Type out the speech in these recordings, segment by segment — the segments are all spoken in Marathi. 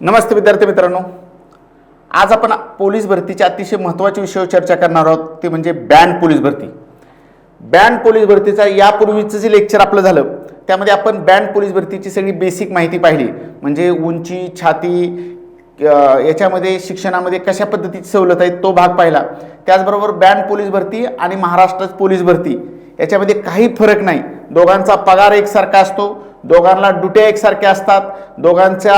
नमस्ते विद्यार्थी मित्रांनो. आज आपण पोलीस भरतीच्या अतिशय महत्त्वाच्या विषयावर चर्चा करणार आहोत. ते म्हणजे बँड पोलीस भरती. बँड पोलीस भरतीचा यापूर्वीचं जे लेक्चर आपलं झालं त्यामध्ये आपण बँड पोलीस भरतीची सगळी बेसिक माहिती पाहिली. म्हणजे उंची छाती याच्यामध्ये शिक्षणामध्ये कशा पद्धतीची सवलत आहे तो भाग पाहिला. त्याचबरोबर बँड पोलीस भरती आणि महाराष्ट्र पोलीस भरती. याच्यामध्ये काही फरक नाही. दोघांचा पगार एकसारखा असतो. दोघांना डुट्या एकसारख्या असतात. दोघांच्या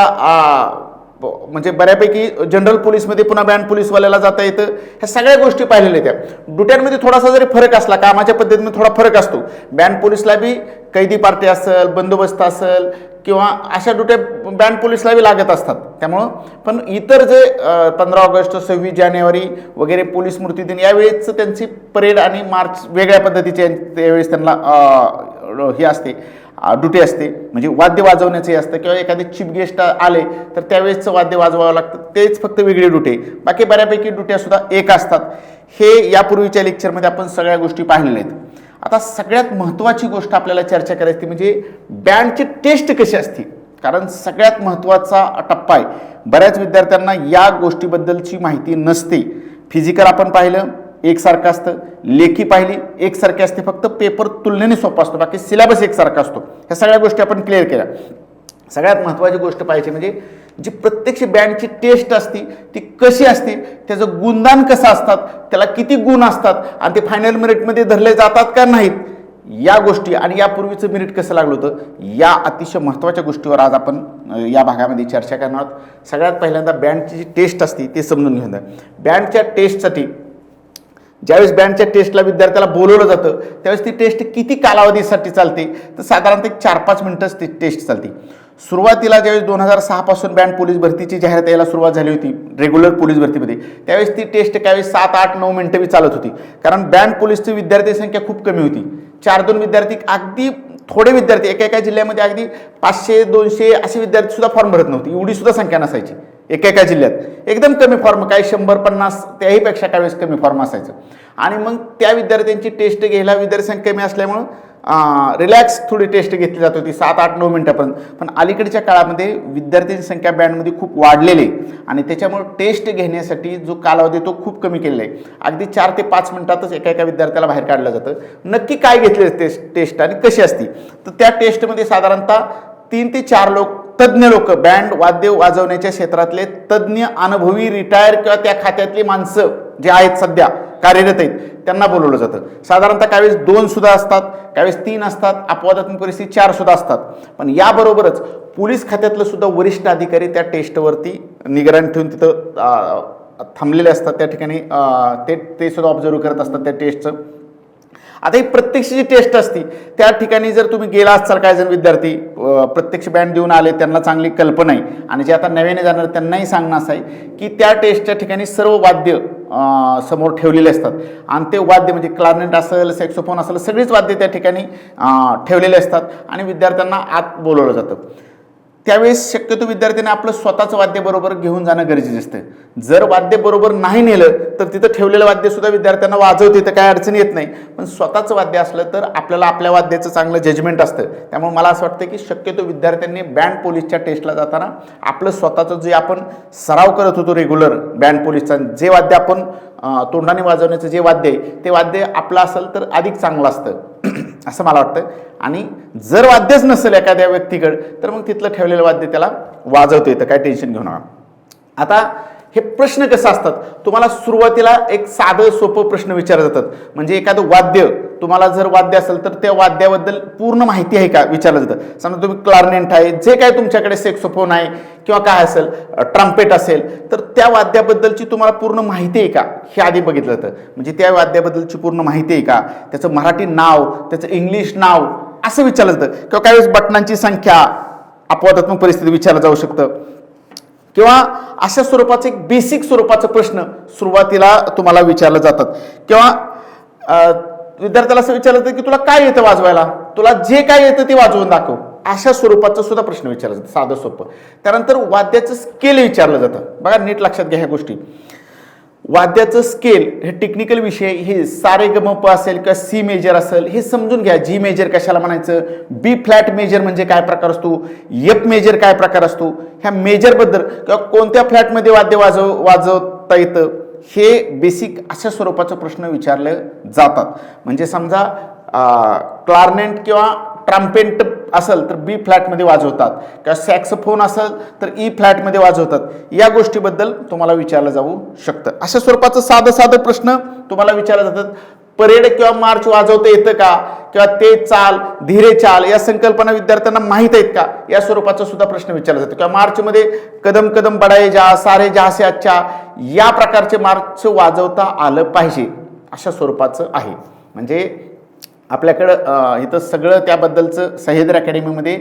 म्हणजे बऱ्यापैकी जनरल पोलीसमध्ये पुन्हा बँड पोलीसवाल्याला जाता येतं. ह्या सगळ्या गोष्टी पाहिलेल्या त्या ड्युट्यांमध्ये थोडासा जरी फरक असला कामाच्या पद्धतीमध्ये थोडा फरक असतो. बँड पोलीसला बी कैदी पार्टी असेल बंदोबस्त असेल किंवा अशा ड्युट्या बँड पोलीसला बी लागत असतात. त्यामुळं पण इतर जे पंधरा ऑगस्ट सव्वीस जानेवारी वगैरे पोलीस स्मृती दिन यावेळेस त्यांची परेड आणि मार्च वेगळ्या पद्धतीचे त्यावेळेस त्यांना हे असते. ड्युटी असते. म्हणजे वाद्य वाजवण्याचे असतं किंवा एखादे चीफ गेस्ट आले तर त्यावेळेसचं वाद्य वाजवावं लागतं. तेच फक्त वेगळी ड्युटी आहे. बाकी बऱ्यापैकी ड्युट्यासुद्धा एक असतात. हे यापूर्वीच्या लेक्चरमध्ये आपण सगळ्या गोष्टी पाहिलेल्या आहेत. आता सगळ्यात महत्त्वाची गोष्ट आपल्याला चर्चा करायची म्हणजे बँडची टेस्ट कशी असते? कारण सगळ्यात महत्त्वाचा टप्पा आहे. बऱ्याच विद्यार्थ्यांना या गोष्टीबद्दलची माहिती नसते. फिजिकल आपण पाहिलं एकसारखं असतं. लेखी पाहिली एकसारखी असते. फक्त पेपर तुलनेने सोपा असतो. बाकी सिलेबस एकसारखा असतो. ह्या सगळ्या गोष्टी आपण क्लिअर केल्या. सगळ्यात महत्त्वाची गोष्ट पाहिजे म्हणजे जी प्रत्यक्ष बँडची टेस्ट असती ती कशी असते त्याचं गुणदान कसं असतात त्याला किती गुण असतात आणि ते फायनल मेरिटमध्ये धरले जातात का नाहीत या गोष्टी आणि यापूर्वीचं मेरिट कसं लागलं होतं या अतिशय महत्त्वाच्या गोष्टीवर आज आपण या भागामध्ये चर्चा करणार आहोत. सगळ्यात पहिल्यांदा बँडची जी टेस्ट असते ते समजून घेऊन बँडच्या टेस्टसाठी ज्यावेळेस बँडच्या टेस्टला विद्यार्थ्याला बोलवलं जातं त्यावेळेस ती टेस्ट किती कालावधीसाठी चालते? तर साधारणतः एक चार पाच मिनटंच ती टेस्ट चालते. सुरुवातीला ज्यावेळेस दोन हजार सहापासून बँड पोलीस भरतीची जाहिरात यायला सुरुवात झाली होती रेग्युलर पोलीस भरतीमध्ये त्यावेळेस ती टेस्ट त्यावेळेस सात आठ नऊ मिनटं बी चालत होती. कारण बँड पोलीसची विद्यार्थी संख्या खूप कमी होती. चार दोन विद्यार्थी अगदी थोडे विद्यार्थी एका एका जिल्ह्यामध्ये अगदी पाचशे दोनशे असे विद्यार्थीसुद्धा फॉर्म भरत नव्हते. एवढी सुद्धा संख्या नसायची. एका एका जिल्ह्यात. एकदम कमी फॉर्म काही शंभर पन्नास त्याहीपेक्षा काही वेळेस कमी फॉर्म असायचं. आणि मग त्या विद्यार्थ्यांची टेस्ट घ्यायला विद्यार्थ्यांची कमी असल्यामुळं रिलॅक्स थोडी टेस्ट घेतली जात होती सात आठ नऊ मिनटापर्यंत. पण अलीकडच्या काळामध्ये विद्यार्थ्यांची संख्या बँडमध्ये खूप वाढलेली आहे. आणि त्याच्यामुळे टेस्ट घेण्यासाठी जो कालावधी आहे तो खूप कमी केलेला आहे. अगदी चार ते पाच मिनटातच एका एका विद्यार्थ्याला बाहेर काढलं जातं. नक्की काय घेतले टेस्ट टेस्ट आणि कशी असती? तर त्या टेस्टमध्ये साधारणतः तीन ते चार लोक तज्ज्ञ लोक बँड वाद्य वाजवण्याच्या क्षेत्रातले तज्ज्ञ अनुभवी रिटायर किंवा त्या खात्यातली माणसं जे आहेत सध्या कार्यरत आहेत त्यांना बोलवलं जातं. साधारणतः काहीवेळेस दोन सुद्धा असतात काहीवेळेस तीन असतात अपवादात्मक परिस्थिती चार सुद्धा असतात. पण याबरोबरच पोलीस खात्यातलं सुद्धा वरिष्ठ अधिकारी त्या टेस्टवरती निगराण ठेवून तिथं थांबलेले असतात. त्या ठिकाणी ते ते सुद्धा ऑब्झर्व करत असतात त्या टेस्टचं. आता ही प्रत्यक्ष जी टेस्ट असती त्या ठिकाणी जर तुम्ही गेला असाल काही जण विद्यार्थी प्रत्यक्ष बँड देऊन आले त्यांना चांगली कल्पना आहे. आणि जे आता नव्याने जाणार त्यांनाही सांगणं असं आहे की त्या टेस्टच्या ठिकाणी सर्व वाद्य समोर ठेवलेले असतात. आणि ते वाद्य म्हणजे क्लारनेट असेल सॅक्सोफोन असेल सगळीच वाद्य त्या ठिकाणी ठेवलेले असतात. आणि विद्यार्थ्यांना आत बोलवलं जातं. त्यावेळेस शक्यतो विद्यार्थ्यांनी आपलं स्वतःचं वाद्य बरोबर घेऊन जाणं गरजेचं असतं. जर वाद्य बरोबर नाही नेलं तर तिथं ठेवलेलं वाद्यसुद्धा विद्यार्थ्यांना वाजवते तर काय अडचण येत नाही. पण स्वतःचं वाद्य असलं तर आपल्याला आपल्या वाद्याचं चांगलं जजमेंट असतं. त्यामुळे मला असं वाटतं की शक्यतो विद्यार्थ्यांनी बँड पोलीसच्या टेस्टला जाताना आपलं स्वतःचं जे आपण सराव करत होतो रेग्युलर बँड पोलीसचा जे वाद्य आपण तोंडाने वाजवण्याचं जे वाद्य आहे ते वाद्य आपलं असेल तर अधिक चांगलं असतं. असं मला वाटतं. आणि जर वाद्यच नसेल एखाद्या व्यक्तीकडं तर मग तिथलं ठेवलेलं वाद्य त्याला वाजवता येतं. काय टेन्शन घेऊ नका. आता हे प्रश्न कसं असतात? तुम्हाला सुरुवातीला एक साधं सोपं प्रश्न विचारले जातात. म्हणजे एखादं वाद्य तुम्हाला जर वाद्य असेल तर त्या वाद्याबद्दल पूर्ण माहिती आहे का? विचारलं जातं. समजा तुम्ही क्लारनेंट आहे जे काय तुमच्याकडे सेक्सोफोन आहे किंवा काय असेल ट्रम्पेट असेल तर त्या वाद्याबद्दलची तुम्हाला पूर्ण माहिती आहे का? हे आधी बघितलं जातं. म्हणजे त्या वाद्याबद्दलची पूर्ण माहिती आहे का? त्याचं मराठी नाव त्याचं इंग्लिश नाव असं विचारलं जातं. किंवा काही वेळेस बटनांची संख्या अपवादात्मक परिस्थिती विचारलं जाऊ शकतं. किंवा अशा स्वरूपाचं एक बेसिक स्वरूपाचा प्रश्न सुरुवातीला तुम्हाला विचारलं जातात. किंवा विद्यार्थ्याला असं विचारलं जातं की तुला काय येतं वाजवायला? तुला जे काय येतं ते वाजवून दाखव. अशा स्वरूपाचं सुद्धा प्रश्न विचारला जातो साधं सोपं. त्यानंतर वाद्याचं स्केल विचारलं जातं. बघा नीट लक्षात घ्या ह्या गोष्टी. वाद्याचं स्केल हे टेक्निकल विषय हे सारे गमप असेल किंवा सी मेजर असेल हे समजून घ्या. जी मेजर कशाला म्हणायचं? बी फ्लॅट मेजर म्हणजे काय प्रकार असतो? एफ मेजर काय प्रकार असतो? ह्या मेजरबद्दल किंवा कोणत्या फ्लॅटमध्ये वाद्य वाजव वाजवता येतं? हे बेसिक अशा स्वरूपाचे प्रश्न विचारले जातात. म्हणजे समजा क्लार्नेंट किंवा ट्राम्पेंट असेल तर बी फ्लॅटमध्ये वाजवतात. किंवा सॅक्सफोन असेल तर e ई फ्लॅटमध्ये वाजवतात. या गोष्टीबद्दल तुम्हाला विचारलं जाऊ शकतं. अशा स्वरूपाचं साधं साधं प्रश्न तुम्हाला विचारले जातात. परेड किंवा मार्च वाजवता येतं का? किंवा ते चाल धीरे चाल या संकल्पना विद्यार्थ्यांना माहीत आहेत का? या स्वरूपाचा सुद्धा प्रश्न विचारला जातो. किंवा मार्चमध्ये कदम कदम बडाये जा सारे जहासे अच्छा या प्रकारचे मार्च वाजवता आलं पाहिजे. अशा स्वरूपाचं आहे. म्हणजे आपल्याकडं इथं सगळं त्याबद्दलचं सह्याद्री अकॅडमीमध्ये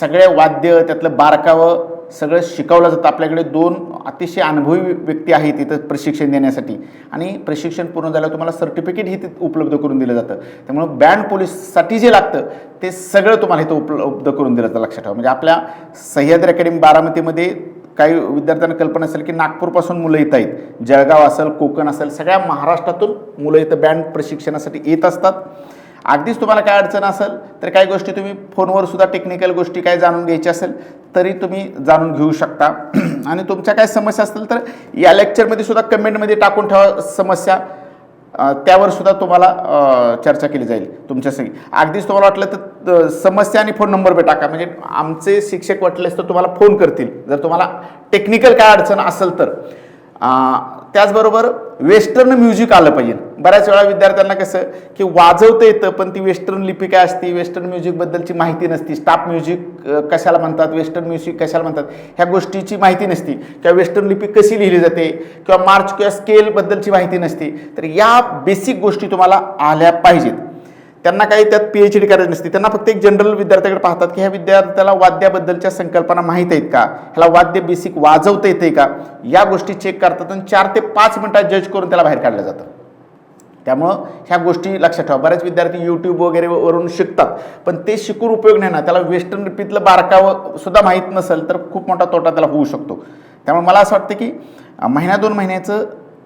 सगळे वाद्य त्यातलं बारकावं सगळं शिकवलं जातं. आपल्याकडे दोन अतिशय अनुभवी व्यक्ती आहेत तिथं प्रशिक्षण देण्यासाठी. आणि प्रशिक्षण पूर्ण झाल्यावर तुम्हाला सर्टिफिकेट ही तिथं उपलब्ध करून दिलं जातं. त्यामुळं बँड पोलीससाठी जे लागतं ते सगळं तुम्हाला इथं उपलब्ध करून दिलं जातं. लक्षात ठेवा. म्हणजे आपल्या सह्याद्री अकॅडमी बारामतीमध्ये काही विद्यार्थ्यांना कल्पना असेल की नागपूरपासून मुलं येत आहेत. जळगाव असेल कोकण असेल सगळ्या महाराष्ट्रातून मुलं इथं बँड प्रशिक्षणासाठी येत असतात. अगदीच तुम्हाला काय अडचण असेल तर काही गोष्टी तुम्ही फोनवर सुद्धा टेक्निकल गोष्टी काय जाणून घ्यायच्या असेल तरी तुम्ही जाणून घेऊ शकता. आणि तुमच्या काय समस्या असतील तर या लेक्चरमध्ये सुद्धा कमेंटमध्ये टाकून ठेवा समस्या. त्यावर सुद्धा तुम्हाला चर्चा केली जाईल तुमच्यासाठी अगदीच तुम्हाला वाटलं तर समस्या आणि फोन नंबर बी टाका. म्हणजे आमचे शिक्षक वाटलेस तर तुम्हाला फोन करतील. जर तुम्हाला टेक्निकल काय अडचण असेल तर. त्याचबरोबर वेस्टर्न म्युझिक आलं पाहिजे. बऱ्याच वेळा विद्यार्थ्यांना कसं की वाजवता येतं पण ती वेस्टर्न लिपी काय असते? वेस्टर्न म्युझिकबद्दलची माहिती नसती. स्टाफ म्युझिक कशाला म्हणतात? वेस्टर्न म्युझिक कशाला म्हणतात? ह्या गोष्टीची माहिती नसती. किंवा वेस्टर्न लिपी कशी लिहिली जाते? किंवा मार्च किंवा स्केलबद्दलची माहिती नसते. तर या बेसिक गोष्टी तुम्हाला आल्या पाहिजेत. त्यांना काही त्यात पी एच डी करायची नसते. त्यांना फक्त एक जनरल विद्यार्थ्याकडे पाहतात की ह्या विद्यार्थ्याला वाद्याबद्दलच्या संकल्पना माहीत आहेत का? ह्याला वाद्य बेसिक वाजवता येते का? या गोष्टी चेक करतात आणि चार ते पाच मिनटात जज करून त्याला बाहेर काढलं जातं. त्यामुळं ह्या गोष्टी लक्षात ठेवा. बरेच विद्यार्थी यूट्यूब वगैरे वरून शिकतात पण ते शिकून उपयोग नाही ना. त्याला वेस्टर्न रिपीतलं बारकावं सुद्धा माहीत नसेल तर खूप मोठा तोटा त्याला होऊ शकतो. त्यामुळे मला असं वाटतं की महिन्या महिना दोन महिन्याचं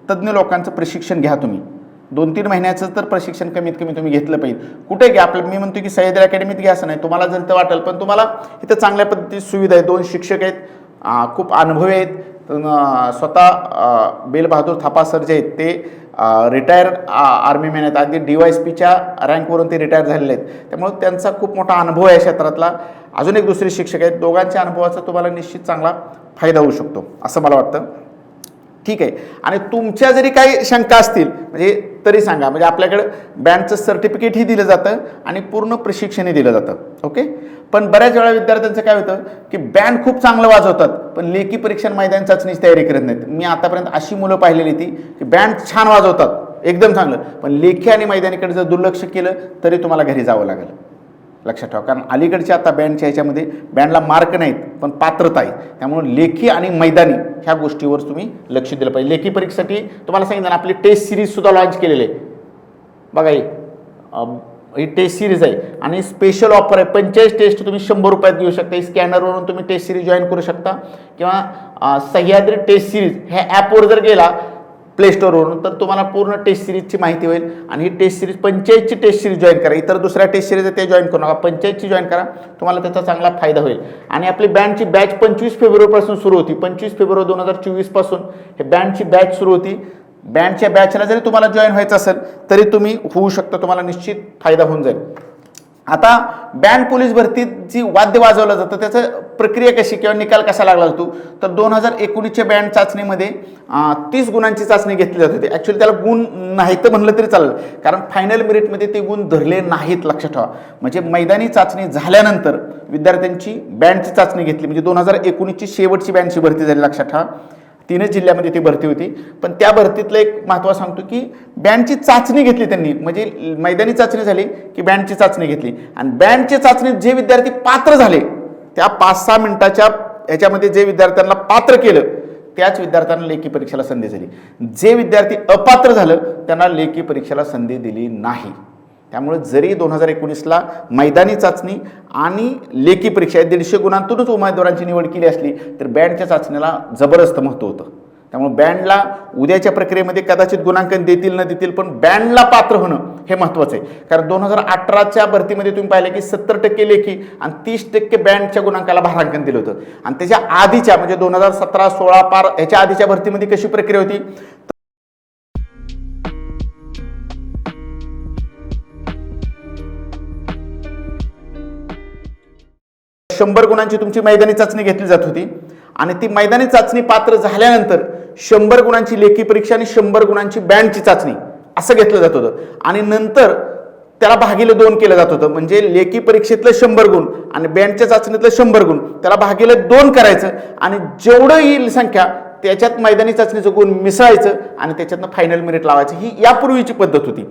तज्ज्ञ लोकांचं प्रशिक्षण घ्या तुम्ही. दोन तीन महिन्याचं तर प्रशिक्षण कमीत कमी तुम्ही घेतलं पाहिजे. कुठे घ्या? आपलं मी म्हणतो की सह्याद्री अकॅडमीत घ्या असं नाही. तुम्हाला जर तर वाटेल पण तुम्हाला इथं चांगल्या पद्धतीची सुविधा आहे. दोन शिक्षक आहेत. खूप अनुभवी आहेत. स्वतः बेलबहादूर थापा सर जे आहेत ते रिटायर आर्मी मॅन आहेत अगदी डी वाय एस पीच्या रँकवरून ते रिटायर झालेले आहेत. त्यामुळे त्यांचा खूप मोठा अनुभव आहे या क्षेत्रातला. अजून एक दुसरे शिक्षक आहेत. दोघांच्या अनुभवाचा तुम्हाला निश्चित चांगला फायदा होऊ शकतो असं मला वाटतं. ठीक आहे. आणि तुमच्या जरी काही शंका असतील म्हणजे तरी सांगा. म्हणजे आपल्याकडं बँडचं सर्टिफिकेटही दिलं जातं आणि पूर्ण प्रशिक्षणही दिलं जातं. ओके पण बऱ्याच वेळा विद्यार्थ्यांचं काय होतं की बँड खूप चांगलं वाजवतात पण लेखी परीक्षा मैदान चाचणीची तयारी करत नाहीत. मी आतापर्यंत अशी मुलं पाहिलेली ती की बँड छान वाजवतात एकदम चांगलं. पण लेखी आणि मैदानीकडे जर दुर्लक्ष केलं तरी तुम्हाला घरी जावं लागेल. लक्षात ठेवा. कारण अलीकडच्या आता बँडच्या ह्याच्यामध्ये बँडला मार्क नाहीत पण पात्रता आहे. त्यामुळे लेखी आणि मैदानी ह्या गोष्टीवर तुम्ही लक्ष दिलं पाहिजे. लेखी परीक्षेसाठी तुम्हाला सांगितलं ना आपली टेस्ट सिरीजसुद्धा लॉन्च केलेली आहे. बघा ही ही टेस्ट सिरीज आहे. आणि स्पेशल ऑफर आहे. पंचेचाळीस टेस्ट तुम्ही शंभर रुपयात घेऊ शकता. स्कॅनरवरून तुम्ही टेस्ट सिरीज जॉईन करू शकता. किंवा सह्याद्री टेस्ट सिरीज ह्या ॲपवर जर गेला प्लेस्टोरवरून तर तुम्हाला पूर्ण टेस्ट सिरीजची माहिती होईल. आणि ही टेस्ट सिरीज पंचायतची टेस्ट सिरीज जॉईन करा. इतर दुसऱ्या टेस्ट सिरीज आहे ते जॉईन करू नका. पंचायतची जॉईन करा. तुम्हाला त्याचा चांगला फायदा होईल. आणि आपली बँडची बॅच पंचवीस फेब्रुवारीपासून सुरू होती. पंचवीस फेब्रुवारी दोन हजार चोवीसपासून हे बँडची बॅच सुरू होती. बँडच्या बॅचला जरी तुम्हाला जॉईन व्हायचं असेल तरी तुम्ही होऊ शकता. तुम्हाला निश्चित फायदा होऊन जाईल. आता बँड पोलीस भरतीत जी वाद्य वाजवलं जातं. त्याचं प्रक्रिया कशी किंवा निकाल कसा लागला जातो तर दोन हजार एकोणीसच्या बँड चाचणीमध्ये तीस गुणांची चाचणी घेतली जात होती. ॲक्च्युली त्याला गुण नाही तर म्हणलं तरी चालेल. कारण फायनल मेरिटमध्ये ते गुण धरले नाहीत लक्षात ठेवा. म्हणजे मैदानी चाचणी झाल्यानंतर विद्यार्थ्यांची बँडची चाचणी घेतली. म्हणजे दोन हजार एकोणीसची शेवटची बँडची भरती झाली लक्षात ठेवा. तीनच जिल्ह्यामध्ये ती भरती होती. पण त्या भरतीतलं एक महत्त्व सांगतो की बँडची चाचणी घेतली त्यांनी. म्हणजे मैदानी चाचणी झाली की बँडची चाचणी घेतली. आणि बँडची चाचणीत जे विद्यार्थी पात्र झाले त्या पाच सहा मिनिटाच्या ह्याच्यामध्ये जे विद्यार्थ्यांना पात्र केलं त्याच विद्यार्थ्यांना लेखी परीक्षेला संधी झाली. जे विद्यार्थी अपात्र झालं त्यांना लेखी परीक्षेला संधी दिली नाही. त्यामुळे जरी दोन हजार एकोणीसला मैदानी चाचणी आणि लेखी परीक्षा या दीडशे गुणांतूनच उमेदवारांची निवड केली असली तर बँडच्या चाचणीला जबरदस्त महत्त्व होतं. त्यामुळे बँडला उद्याच्या प्रक्रियेमध्ये कदाचित गुणांकन देतील न देतील पण बँडला पात्र होणं हे महत्त्वाचं आहे. कारण दोन हजार अठराच्या भरतीमध्ये तुम्ही पाहिलं की सत्तर टक्के लेखी आणि तीस टक्के बँडच्या गुणांकाला भारांकन दिलं होतं. आणि त्याच्या आधीच्या म्हणजे दोन हजार सतरा सोळा पार ह्याच्या आधीच्या भरतीमध्ये कशी प्रक्रिया होती? शंभर गुणांची तुमची मैदानी चाचणी घेतली जात होती. आणि ती मैदानी चाचणी पात्र झाल्यानंतर शंभर गुणांची लेखी परीक्षा आणि शंभर गुणांची बँडची चाचणी असं घेतलं जात होतं. आणि नंतर त्याला भागिले दोन केलं जात होतं. म्हणजे लेखी परीक्षेतलं शंभर गुण आणि बँडच्या चाचणीतलं शंभर गुण. त्याला भागिले दोन करायचं आणि जेवढं येईल संख्या त्याच्यात मैदानी चाचणीचं गुण मिसळायचं आणि त्याच्यातनं फायनल मेरिट लावायचं. ही यापूर्वीची पद्धत होती.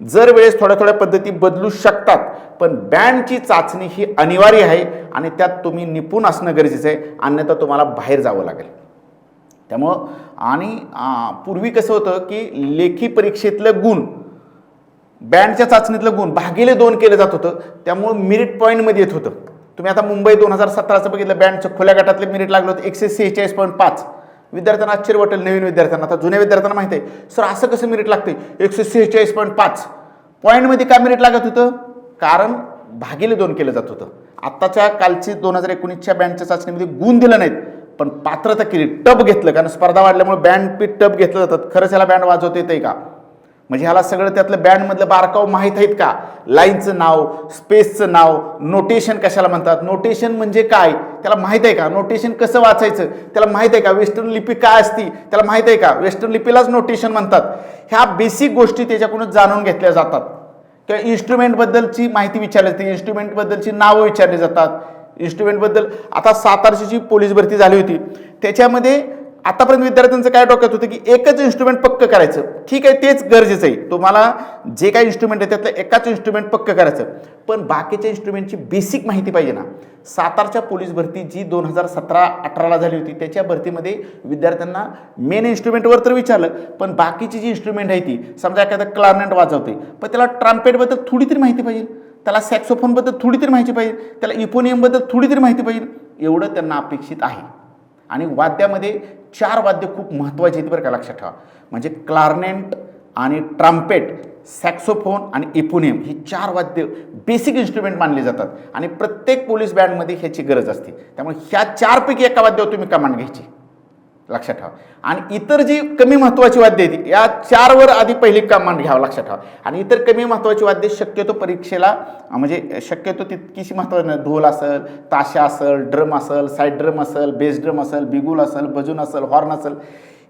जर वेळेस थोड्या थोड्या पद्धती बदलू शकतात पण बँडची चाचणी ही अनिवार्य आहे आणि त्यात तुम्ही निपुण असणं गरजेचं आहे अन्यथा तुम्हाला बाहेर जावं लागेल. त्यामुळं आणि पूर्वी कसं होतं की लेखी परीक्षेतलं गुण बँडच्या चाचणीतलं गुण भागिले दोन केलं जात होतं त्यामुळं मिरिट पॉईंटमध्ये येत होतं. तुम्ही आता मुंबई दोन हजार सतराचं बघितलं बँडच्या खुल्या गटातले मिरिट लागलं होतं एकशे सेहेचाळीस पॉईंट पाच. विद्यार्थ्यांना आश्चर्य वाटेल नवीन विद्यार्थ्यांना. आता जुन्या विद्यार्थ्यांना माहिती आहे. सर असं कसं मिनिट लागते? एकशे सेहेचाळीस पॉईंट पाच. पॉईंटमध्ये का मिनिट लागत होतं? कारण भागिले दोन केलं जात होतं. आत्ताच्या कालची दोन हजार एकोणीसच्या बँडच्या चाचणीमध्ये गुण दिलं नाहीत पण पात्रता केली. टप घेतलं कारण स्पर्धा वाढल्यामुळे बँड पीठ टप घेतलं जातात खरंच याला बँड वाजवता येते का? म्हणजे ह्याला सगळं त्यातलं बँडमधलं बारकाव माहीत आहेत का? लाईनचं नाव स्पेसचं नाव नोटेशन कशाला म्हणतात? नोटेशन म्हणजे काय? त्याला माहीत आहे का? नोटेशन कसं वाचायचं? त्याला माहीत आहे का? वेस्टर्न लिपी काय असती? त्याला माहीत आहे का? वेस्टर्न लिपीलाच नोटेशन म्हणतात. ह्या बेसिक गोष्टी त्याच्याकडून जाणून घेतल्या जातात. किंवा इन्स्ट्रुमेंटबद्दलची माहिती विचारली जाते. इन्स्ट्रुमेंटबद्दलची नावं विचारली जातात. इन्स्ट्रुमेंटबद्दल आता सातारची जी पोलीस भरती झाली होती त्याच्यामध्ये आतापर्यंत विद्यार्थ्यांचं काय डोक्यात होतं की एकच इन्स्ट्रुमेंट पक्क करायचं. ठीक आहे तेच गरजेचं आहे. तुम्हाला जे काही इन्स्ट्रुमेंट आहे त्यातलं एकाच इन्स्ट्रुमेंट पक्क करायचं. पण बाकीच्या इन्स्ट्रुमेंटची बेसिक माहिती पाहिजे ना. सातारच्या पोलीस भरती जी दोन हजार सतरा अठराला झाली होती त्याच्या भरतीमध्ये विद्यार्थ्यांना मेन इन्स्ट्रुमेंटवर तर विचारलं पण बाकीची जी इन्स्ट्रुमेंट आहे ती समजा एखादा क्लार्नेट वाजवते पण त्याला ट्राम्पेटबद्दल थोडी तरी माहिती पाहिजे. त्याला सॅक्सोफोनबद्दल थोडी तरी माहिती पाहिजे. त्याला इपोनियमबद्दल थोडी तरी माहिती पाहिजे. एवढं त्यांना अपेक्षित आहे. आणि वाद्यामध्ये चार वाद्य खूप महत्त्वाचे आहेत बरं का लक्षात ठेवा. म्हणजे क्लारनेट आणि ट्रम्पेट सॅक्सोफोन आणि इपोनियम ही चार वाद्य बेसिक इन्स्ट्रुमेंट मानले जातात. आणि प्रत्येक पोलीस बँडमध्ये ह्याची गरज असते. त्यामुळे ह्या चारपैकी एका वाद्यावर तुम्ही कमांड घ्यायची. लक्षात ठेवा. आणि इतर जी कमी महत्त्वाची वाद्य आहेत या चारवर आधी पहिली कमांड घ्यावं लक्षात ठेवा. आणि इतर कमी महत्त्वाची वाद्य शक्यतो परीक्षेला म्हणजे शक्यतो तितकीशी महत्त्वाची नाही. ढोल असेल ताशा असेल ड्रम असेल साईड ड्रम असेल बेस ड्रम असेल बिगुल असेल बजून असेल हॉर्न असेल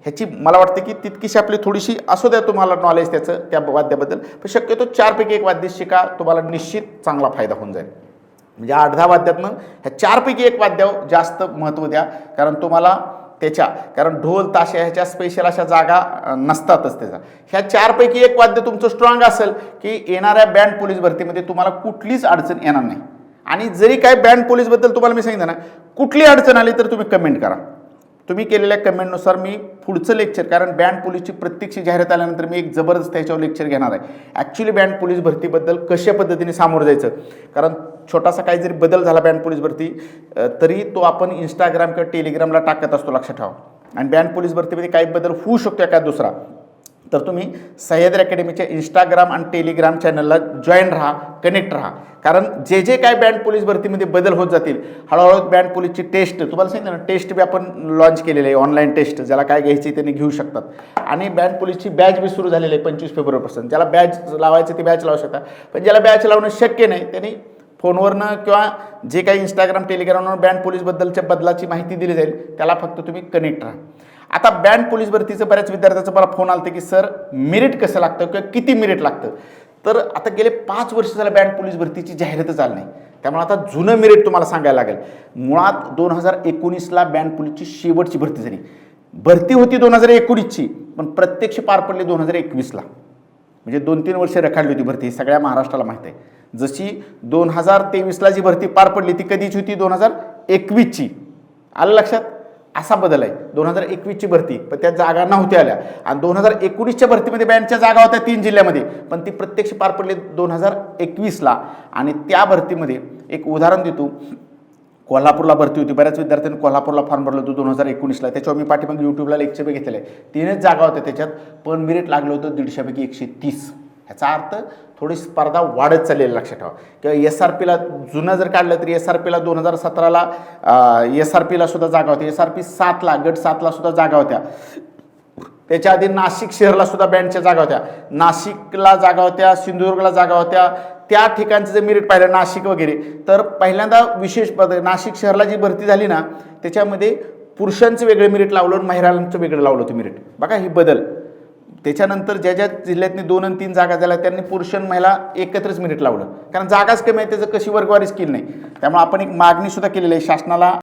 ह्याची मला वाटतं की तितकीशी आपली थोडीशी असू द्या तुम्हाला नॉलेज त्याचं त्या वाद्याबद्दल. पण शक्यतो चारपैकी एक वाद्य शिका तुम्हाला निश्चित चांगला फायदा होऊन जाईल. म्हणजे आठ दहा वाद्यातनं ह्या चारपैकी एक वाद्यावर जास्त महत्त्व द्या. कारण तुम्हाला त्याच्या. कारण ढोल ताशा ह्याच्या स्पेशल अशा जागा नसतातच त्याचा ह्या चारपैकी एक वाद्य तुमचं स्ट्रॉंग असेल की येणाऱ्या बँड पोलीस भरतीमध्ये तुम्हाला कुठलीच अडचण येणार नाही. आणि जरी काय बँड पोलीसबद्दल तुम्हाला मी सांगितलं ना कुठली अडचण आली तर तुम्ही कमेंट करा. तुम्ही केलेल्या कमेंटनुसार मी पुढचं लेक्चर कारण बँड पोलीसची प्रत्यक्ष जाहिरात आल्यानंतर मी एक जबरदस्त त्याच्यावर लेक्चर घेणार आहे. ॲक्च्युली बँड पोलीस भरतीबद्दल कशा पद्धतीने सामोरं जायचं? कारण छोटासा काही जरी बदल झाला बँड पोलीस भरती तरी तो आपण इंस्टाग्राम किंवा टेलिग्रामला टाकत असतो लक्षात ठेवा. आणि बँड पोलीस भरतीमध्ये काही बदल होऊ शकतो एखादा दुसरा. तर तुम्ही सह्याद्री अकॅडमीच्या इंस्टाग्राम आणि टेलिग्राम चॅनलला जॉईन राहा कनेक्ट राहा. कारण जे जे काय बँड पोलीस भरतीमध्ये बदल होत जातील हळूहळू बँड पोलीसची टेस्ट तुम्हाला सांगितलं ना टेस्ट बी आपण लॉन्च केलेली आहे ऑनलाईन टेस्ट ज्याला काय घ्यायची त्यांनी घेऊ शकतात. आणि बँड पोलीसची बॅच बी सुरू झालेली आहे पंचवीस फेब्रुवारीपासून. ज्याला बॅच लावायचं ते बॅच लावू शकता. पण ज्याला बॅच लावणं शक्य नाही त्यांनी फोनवरनं किंवा जे काही इंस्टाग्राम टेलिग्रामवर बँड पोलीसबद्दलच्या बदलाची माहिती दिली जाईल त्याला फक्त तुम्ही कनेक्ट राहा. आता बँड पोलीस भरतीचं बऱ्याच विद्यार्थ्याचं मला फोन आलं की सर मेरिट कसं लागतं किंवा किती मेरिट लागतं? तर आता गेले पाच वर्ष झालं बँड पोलीस भरतीची जाहिरातच आली नाही. त्यामुळे आता जुनं मेरिट तुम्हाला सांगायला लागेल. मुळात दोन हजार एकोणीसला बँड पोलीसची शेवटची भरती झाली. भरती होती दोन हजार एकोणीसची पण प्रत्यक्ष पार पडली दोन हजार एकवीसला. म्हणजे दोन तीन वर्ष रखाडली होती भरती सगळ्या महाराष्ट्राला माहीत आहे. जशी दोन हजार तेवीसला जी भरती पार पडली ती कधीची होती? दोन हजार एकवीसची. आलं लक्षात? असा बदल आहे. दोन हजार एकवीसची भरती पण त्या जागा नव्हत्या आल्या. आणि दोन हजार एकोणीसच्या भरतीमध्ये बँडच्या जागा होत्या तीन जिल्ह्यामध्ये पण ती प्रत्यक्ष पार पडली दोन हजार एकवीसला. आणि त्या भरतीमध्ये एक उदाहरण देतो. कोल्हापूरला भरती होती. बऱ्याच विद्यार्थ्यांनी कोल्हापूरला फॉर्म भरलं होतं दोन हजार एकोणीसला. त्याच्यावर मी पाठीमागे यूट्यूबला लेक्चर बी घेतलेलं आहे तीनच जागा होत्या त्याच्यात. पण मिरिट लागलं होतं दीडशेपैकी एकशे तीस. ह्याचा अर्थ थोडी स्पर्धा वाढत चाललेली लक्षात ठेवा. किंवा एस आर पीला जुनं जर काढलं तरी एस आर पीला दोन हजार सतराला एस आर पीला सुद्धा जागा होती एस आर पी सातला गट सातला सुद्धा जागा होत्या. त्याच्या आधी नाशिक शहरला सुद्धा बँडच्या जागा होत्या. नाशिकला जागा होत्या सिंधुदुर्गला जागा होत्या. त्या ठिकाणचं जे मेरिट पाहिलं नाशिक वगैरे तर पहिल्यांदा विशेष पद नाशिक शहरला जी भरती झाली ना त्याच्यामध्ये पुरुषांचं वेगळं मेरिट लावलं आणि महिलांचं वेगळं लावलं होतं मेरिट बघा ही बदल. त्याच्यानंतर ज्या ज्या जिल्ह्यातनी दोन आणि तीन जागा झाल्या त्यांनी पुरुष आणि महिला एकत्रच मिनिट लावलं. कारण जागाच कमी आहे त्याचं कशी वर्गवारी स्किल नाही. त्यामुळे आपण एक मागणीसुद्धा केलेली आहे शासनाला.